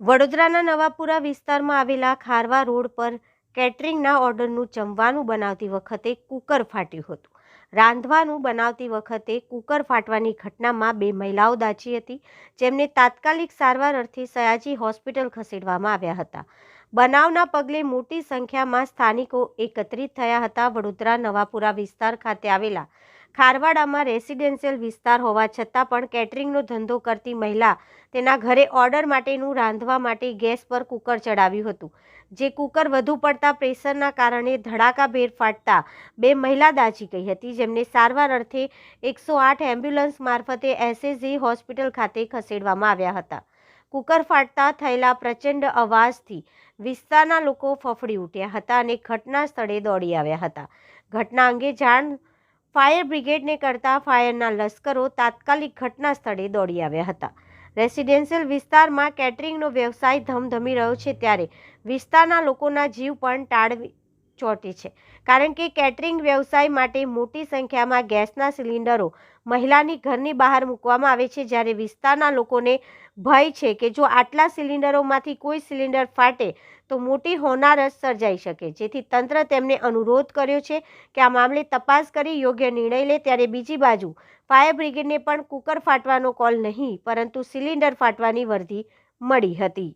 વડોદરાના નવાપુરા વિસ્તારમાં આવેલા ખારવા રોડ પર કેટરિંગના ઓર્ડરનું જમવાનું બનાવતી વખતે કૂકર ફાટ્યું હતું. રાંધવાનું બનાવતી વખતે કૂકર ફાટવાની ઘટનામાં બે મહિલાઓ દાઝી હતી, જેમને તાત્કાલિક સારવાર અર્થે સયાજી હોસ્પિટલ ખસેડવામાં આવ્યા હતા. બનાવના પગલે મોટી સંખ્યામાં સ્થાનિકો એકત્રિત થયા હતા. વડોદરા નવાપુરા વિસ્તાર ખાતે આવેલા ખારવાડામાં રેસિડેન્શિયલ વિસ્તાર હોવા છતાં પણ કેટરિંગનો ધંધો કરતી મહિલા તેના ઘરે ઓર્ડર માટેનું રાંધવા માટે ગેસ પર કૂકર ચડાવ્યું હતું. જે કૂકર વધુ પડતા પ્રેશરના કારણે ધડાકાભેર ફાટતા બે મહિલા દાઝી ગઈ હતી, જેમને સારવાર અર્થે એકસો આઠ એમ્બ્યુલન્સ મારફતે એસએસજી હોસ્પિટલ ખાતે ખસેડવામાં આવ્યા હતા. કૂકર ફાટતા થયેલા પ્રચંડ અવાજથી વિસ્તારના લોકો ફફડી ઉઠ્યા હતા અને ઘટના સ્થળે દોડી આવ્યા હતા. ઘટના અંગે જાણ ફાયર બ્રિગેડને કરતા ફાયરના લશ્કરો તાત્કાલિક ઘટના સ્થળે દોડી આવ્યા હતા. રેસિડેન્શિયલ વિસ્તારમાં કેટરિંગનો વ્યવસાય ધમધમી રહ્યો છે ત્યારે વિસ્તારના લોકોના જીવ પણ ટાળવી ચોંટે છે. કારણ કે કેટરિંગ વ્યવસાય માટે મોટી સંખ્યામાં ગેસના સિલિન્ડરો મહિલાની ઘરની બહાર મૂકવામાં આવે છે, જ્યારે વિસ્તારના લોકોને ભય છે કે જો આટલા સિલિન્ડરોમાંથી કોઈ સિલિન્ડર ફાટે તો મોટી હોનારત સર્જાઈ શકે. જેથી તંત્ર તેમને અનુરોધ કર્યો છે કે આ મામલે તપાસ કરી યોગ્ય નિર્ણય લે. ત્યારે બીજી બાજુ, ફાયર બ્રિગેડને પણ કૂકર ફાટવાનો કોલ નહીં, પરંતુ સિલિન્ડર ફાટવાની વર્ધી મળી હતી.